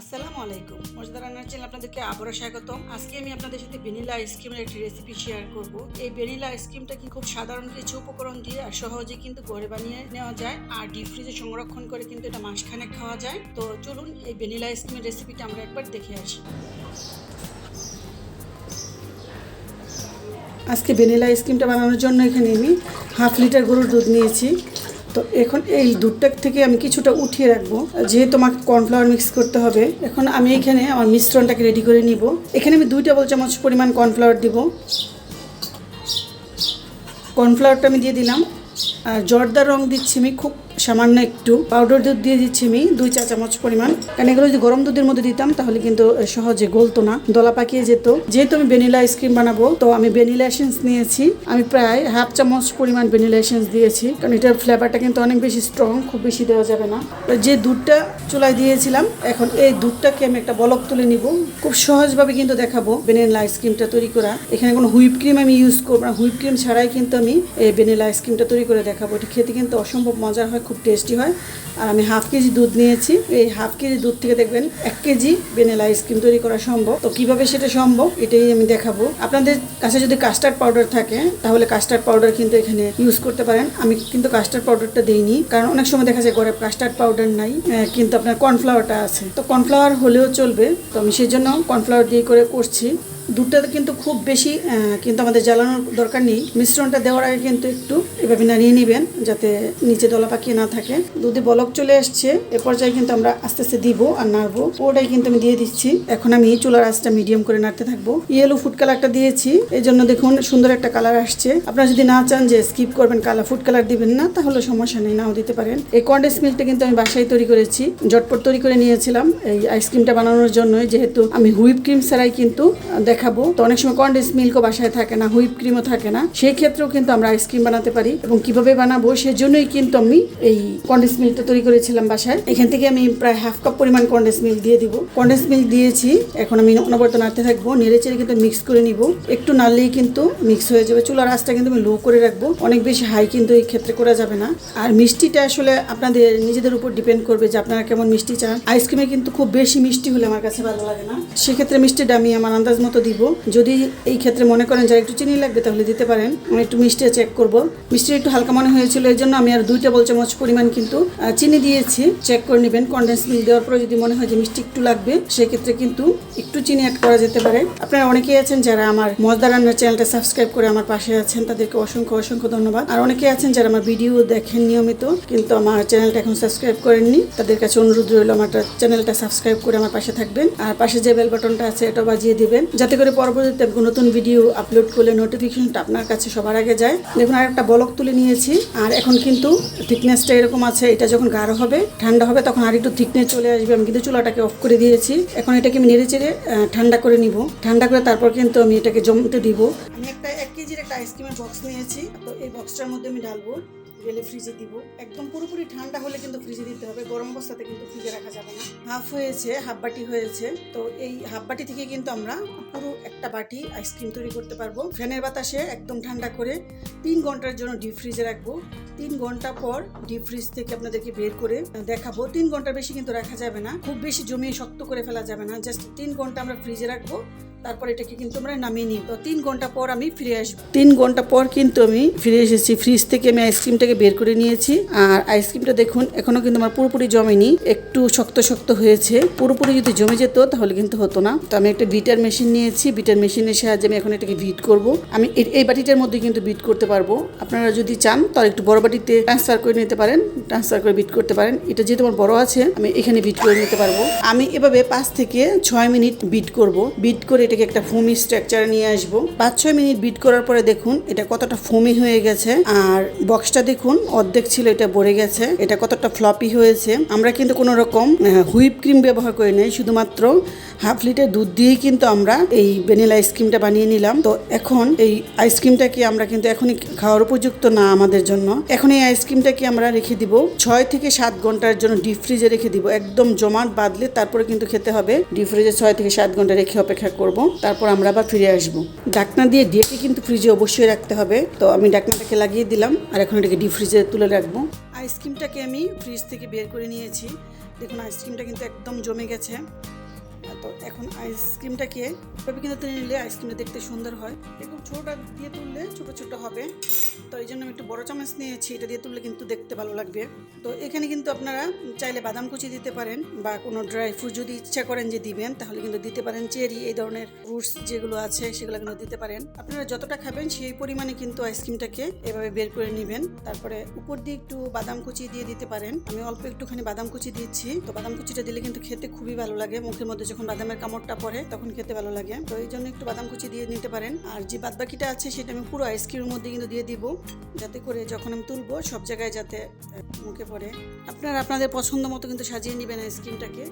আসসালামু আলাইকুম। মজদা রান্নার চ্যানেল আপনাদেরকে আবারও স্বাগতম। আজকে আমি আপনাদের সাথে ভ্যানিলা আইসক্রিমের একটি রেসিপি শেয়ার করব। এই ভ্যানিলা আইসক্রিমটা কি খুব সাধারণ কিছু উপকরণ দিয়ে আর সহজে কিন্তু ঘরে বানিয়ে নেওয়া যায় আর ডিপ ফ্রিজে সংরক্ষণ করে কিন্তু এটা মাসখানেক খাওয়া যায়। তো চলুন এই ভ্যানিলা আইসক্রিমের রেসিপিটা আমরা একবার দেখে আসি। আজকে ভ্যানিলা আইসক্রিমটা বানানোর জন্য এখানে আমি হাফ লিটার গরুর দুধ নিয়েছি। তো এখন এই দুধটা থেকে আমি কিছুটা উঠিয়ে রাখব। যেহেতু আমাকে কর্নফ্লাওয়ার মিক্স করতে হবে, এখন আমি এখানে আমার মিশ্রণটাকে রেডি করে নিব। এখানে আমি দুই টেবল চামচ পরিমাণ কর্নফ্লাওয়ার দিব। কর্নফ্লাওয়ারটা আমি দিয়ে দিলাম। আর জর্দার রং দিচ্ছি আমি খুব সামান্য একটু পাউডার দুধ দিয়ে দিচ্ছি আমি, দুই চা চামচ পরিমাণ। কারণ এগুলো যদি গরম দুধের মধ্যে দিতাম, তাহলে কিন্তু সহজে গলতো না, দলা পাকিয়ে যেত। যেহেতু আমি ভ্যানিলা আইসক্রিম বানাবো, তো আমি ভ্যানিলা এসেন্স নিয়েছি। আমি প্রায় হাফ চামচ পরিমাণ ভ্যানিলা এসেন্স দিয়েছি, কারণ এটার ফ্লেভারটা কিন্তু অনেক বেশি স্ট্রং খুব বেশি দেওয়া যাবে না। যে দুধটা চুলায় দিয়েছিলাম, এখন এই দুধটাকে আমি একটা বলক তুলে নিব। খুব সহজভাবে কিন্তু দেখাবো ভ্যানিলা আইসক্রিমটা তৈরি করা। এখানে কোনো হুইপ ক্রিম আমি ইউজ করব না। হুইপ ক্রিম ছাড়াই কিন্তু আমি এই ভ্যানিলা আইসক্রিমটা তৈরি করে দেখাবো। এটা খেতে কিন্তু অসম্ভব মজার হয় টেস্টি হয়। আর আমি হাফ কেজি দুধ নিয়েছি। এই হাফ কেজি দুধ থেকে দেখবেন এক কেজি ভ্যানিলা আইসক্রিম তৈরি করা সম্ভব। তো কীভাবে সেটা সম্ভব, এটাই আমি দেখাবো। আপনাদের কাছে যদি কাস্টার্ড পাউডার থাকে, তাহলে কাস্টার্ড পাউডার কিন্তু এখানে ইউজ করতে পারেন। আমি কিন্তু কাস্টার্ড পাউডারটা দিইনি, কারণ অনেক সময় দেখা যায় ঘরে কাস্টার্ড পাউডার নাই কিন্তু আপনার কর্নফ্লাওয়ারটা আছে। তো কর্নফ্লাওয়ার হলেও চলবে। তো আমি সেই জন্য কর্নফ্লাওয়ার দিয়ে করে করছি। দুধটা কিন্তু খুব বেশি কিন্তু আমাদের জ্বালানোর দরকার নেই। মিশ্রণটা দেওয়ার আগে কিন্তু একটু এভাবে নাড়িয়ে নেবেন যাতে নিচে দলা পাকিয়ে না থাকে। দুধে বলক চলে আসছে এ পর্যায়ে কিন্তু আমরা আস্তে আস্তে দিব আর নাড়বো। ওটাই কিন্তু আমি দিয়ে দিচ্ছি। এখন আমি চুলার আঁচটা মিডিয়াম করে নাড়তে থাকব। ইয়েলো ফুড কালারটা দিয়েছি। এই জন্য দেখুন সুন্দর একটা কালার আসছে। আপনারা যদি না চান যে স্কিপ করবেন কালার ফুড কালার দিবেন না, তাহলে সমস্যা নেই, নাও দিতে পারেন। এই কন্ডেন্স মিল্কটা কিন্তু আমি বাসায় তৈরি করেছি। জটপট তৈরি করে নিয়েছিলাম। এই আইসক্রিমটা বানানোর জন্য যেহেতু আমি হুইপ ক্রিম ছাড়াই কিন্তু দেখাবো। তো অনেক সময় কন্ডেন্স মিল্কও বাসায় থাকে না হুইপ ক্রিমও থাকে না। সেই ক্ষেত্রেও কিন্তু আমরা আইসক্রিম বানাতে পারি। এবং কীভাবে বানাবো সেজন্যই কিন্তু আমি এই কন্ডেন্স মিল্কটা তৈরি করেছিলাম বাসায়। এখান থেকে আমি প্রায় হাফ কাপ পরিমাণ কন্ডেন্স মিল্ক দিয়ে দিব। কন্ডেন্স মিল্ক দিয়েছি, এখন আমি অনবরত নাড়তে থাকব, নেড়ে চেড়ে কিন্তু মিক্স করে নিব। একটু নাড়লেই কিন্তু মিক্স হয়ে যাবে। চুলার আঁচটা কিন্তু আমি লো করে রাখব। অনেক বেশি হাই কিন্তু এই ক্ষেত্রে করা যাবে না। আর মিষ্টিটা আসলে আপনাদের, নিজেদের উপর ডিপেন্ড করবে যে আপনারা কেমন মিষ্টি চান। আইসক্রিমে কিন্তু খুব বেশি মিষ্টি হলে আমার কাছে ভালো লাগে না। সেক্ষেত্রে মিষ্টিটা আমি আমার আন্দাজ মতো দিব। যদি এই ক্ষেত্রে মনে করেন যারা একটু চিনি লাগবে তাহলে দিতে পারেন। আমি একটু মিষ্টি চেক করব। মিষ্টি একটু হালকা মনে হয়েছিল এই জন্য আমি আর দুই টেবিল চামচ পরিমাণ কিন্তু চিনি দিয়েছি। চেক করে নেবেন কন্ডেন্স মিল্ক দেওয়ার পরে যদি মনে হয় যে মিষ্টি একটু লাগবে, সেক্ষেত্রে কিন্তু একটু চিনি অ্যাড করা যেতে পারে। আপনারা অনেকেই আছেন যারা আমার মজদা রান্নার চ্যানেলটা সাবস্ক্রাইব করে আমার পাশে আছেন, তাদেরকে অসংখ্য অসংখ্য ধন্যবাদ। আর অনেকেই আছেন যারা আমার ভিডিও দেখেন নিয়মিত, কিন্তু আমার চ্যানেলটা এখন সাবস্ক্রাইব করেননি, তাদের কাছে অনুরোধ রইল আমার চ্যানেলটা সাবস্ক্রাইব করে আমার পাশে থাকবেন। আর পাশে যে বেল বাটনটা আছে, এটা বাজিয়ে দিবেন, যাতে করে পরবর্তীতে নতুন ভিডিও আপলোড করলে নোটিফিকেশনটা আপনার কাছে সবার আগে যায়। দেখুন আর একটা বলক তুলে নিয়েছি। আর এখন কিন্তু থিকনেসটা এরকম আছে, এটা যখন গাঢ় হবে, ঠান্ডা হবে, তখন আর একটু থিকনেস চলে আসবে। আমি কিন্তু চুলাটাকে অফ করে দিয়েছি। এখন এটাকে আমি নেড়ে চেড়ে ঠান্ডা করে নিব। ঠান্ডা করে তারপর কিন্তু আমি এটাকে জমতে দিব। আমি একটা এক কেজির একটা আইসক্রিমের বক্স নিয়েছি। তো এই বক্সটার মধ্যে আমি ঢালবো গেলে ফ্রিজে দিব। একদম পুরোপুরি ঠান্ডা হলে কিন্তু ফ্রিজে দিতে হবে, গরম অবস্থাতে কিন্তু ফ্রিজে রাখা যাবে না। হাফ হয়েছে হাফ বাটি হয়েছে। তো এই হাফ বাটি থেকে কিন্তু আমরা পুরো একটা বাটি আইসক্রিম তৈরি করতে পারব। ফ্যানের বাতাসে একদম ঠান্ডা করে তিন ঘণ্টার জন্য ডিপ ফ্রিজে রাখব। তিন ঘণ্টা পর ডিপ ফ্রিজ থেকে আপনাদেরকে বের করে দেখাবো। তিন ঘণ্টার বেশি কিন্তু রাখা যাবে না। খুব বেশি জমিয়ে শক্ত করে ফেলা যাবে না। জাস্ট তিন ঘণ্টা আমরা ফ্রিজে রাখব। তারপর এটাকে কিন্তু আমরা নামিয়ে নিই। তো তিন ঘণ্টা পর আমি ফিরে আসব। তিন ঘণ্টা পর কিন্তু আমি ফিরে এসেছি। ফ্রিজ থেকে আমি আইসক্রিমটাকে বের করে নিয়েছি। আর আইসক্রিমটা দেখুন, এখনও কিন্তু আমার পুরোপুরি জমেনি। একটু শক্ত শক্ত হয়েছে। পুরোপুরি যদি জমে যেত তাহলে কিন্তু হতো না। তো আমি একটা বিটার মেশিন নিয়েছি। বিটার মেশিনের সাহায্যে আমি এখন এটাকে ভিট করব। আমি এই বাটিটার মধ্যে কিন্তু বিট করতে পারব। আপনারা যদি চান, তাহলে একটু বড় বাটিতে ট্রান্সফার করে নিতে পারেন। ট্রান্সফার করে বিট করতে পারেন। এটা যেহেতু আমার বড় আছে, আমি এখানে বিট করে নিতে পারব। আমি এভাবে পাঁচ থেকে ছয় মিনিট বিট করব। বিট করে এটাকে একটা ফোমি স্ট্রাকচার নিয়ে আসব। পাঁচ, ছয় মিনিট বিট করার পরে দেখুন এটা কতটা ফোমি হয়ে গেছে। আর বক্সটা দেখুন, অর্ধেক ছিল এটা ভরে গেছে। এটা কতটা ফ্লপি হয়েছে। আমরা কিন্তু কোনো রকম হুইপ ক্রিম ব্যবহার করি নাই। শুধুমাত্র হাফ লিটার দুধ দিয়েই কিন্তু আমরা এই ভ্যানিলা আইসক্রিমটা বানিয়ে নিলাম। তো এখন এই আইসক্রিমটাকে আমরা কিন্তু এখনই খাওয়ার উপযুক্ত না আমাদের জন্য। এখন এই আইসক্রিমটাকে আমরা রেখে দিব ছয় থেকে সাত ঘণ্টার জন্য ডিপ ফ্রিজে রেখে দিব। একদম জমাট বাঁধলে তারপরে কিন্তু খেতে হবে। ডিপ ফ্রিজে ছয় থেকে সাত ঘণ্টা রেখে অপেক্ষা করব। তারপর আমরা আবার ফিরে আসব। ডাকনা দিয়ে ডেকে কিন্তু ফ্রিজে অবশ্যই রাখতে হবে। তো আমি ডাকনাটাকে লাগিয়ে দিলাম, আর এখন এটাকে ডিপ ফ্রিজে তুলে রাখব। আইসক্রিমটাকে আমি ফ্রিজ থেকে বের করে নিয়েছি। দেখুন আইসক্রিমটা কিন্তু একদম জমে গেছে। তো এখন আইসক্রিমটাকে এভাবে কিন্তু তুলে নিলে আইসক্রিমটা দেখতে সুন্দর হয়। এরকম ছোটোটা দিয়ে তুললে ছোটো ছোটো হবে। তো এই জন্য আমি একটু বড় চামচ নিয়েছি, এটা দিয়ে তুললে কিন্তু দেখতে ভালো লাগবে। তো এখানে কিন্তু আপনারা চাইলে বাদাম কুচি দিতে পারেন বা কোনো ড্রাই ফ্রুট যদি ইচ্ছা করেন যে দিবেন, তাহলে কিন্তু দিতে পারেন। চেরি, এই ধরনের ফ্রুটস যেগুলো আছে, সেগুলো কিন্তু দিতে পারেন। আপনারা যতটা খাবেন সেই পরিমাণে কিন্তু আইসক্রিমটাকে এভাবে বের করে নেবেন। তারপরে উপর দিয়ে একটু বাদাম কুচি দিয়ে দিতে পারেন। আমি অল্প একটুখানি বাদাম কুচি দিচ্ছি। তো বাদাম কুচিটা দিলে কিন্তু খেতে খুবই ভালো লাগে। মুখের মধ্যে যখন বাদামের কামড়টা পরে তখন খেতে ভালো লাগে। তো এই জন্য একটু বাদাম কুচি দিয়ে নিতে পারেন। আর যে বাদ বাকিটা আছে সেটা আমি পুরো আইসক্রিমের মধ্যে কিন্তু দিয়ে দিব। যাতে করে যখন আমি তুলবো সব জায়গায় যাতে মুখে পড়ে। আপনারা আপনাদের পছন্দ মতো কিন্তু সাজিয়ে নেবেন আইসক্রিমটাকে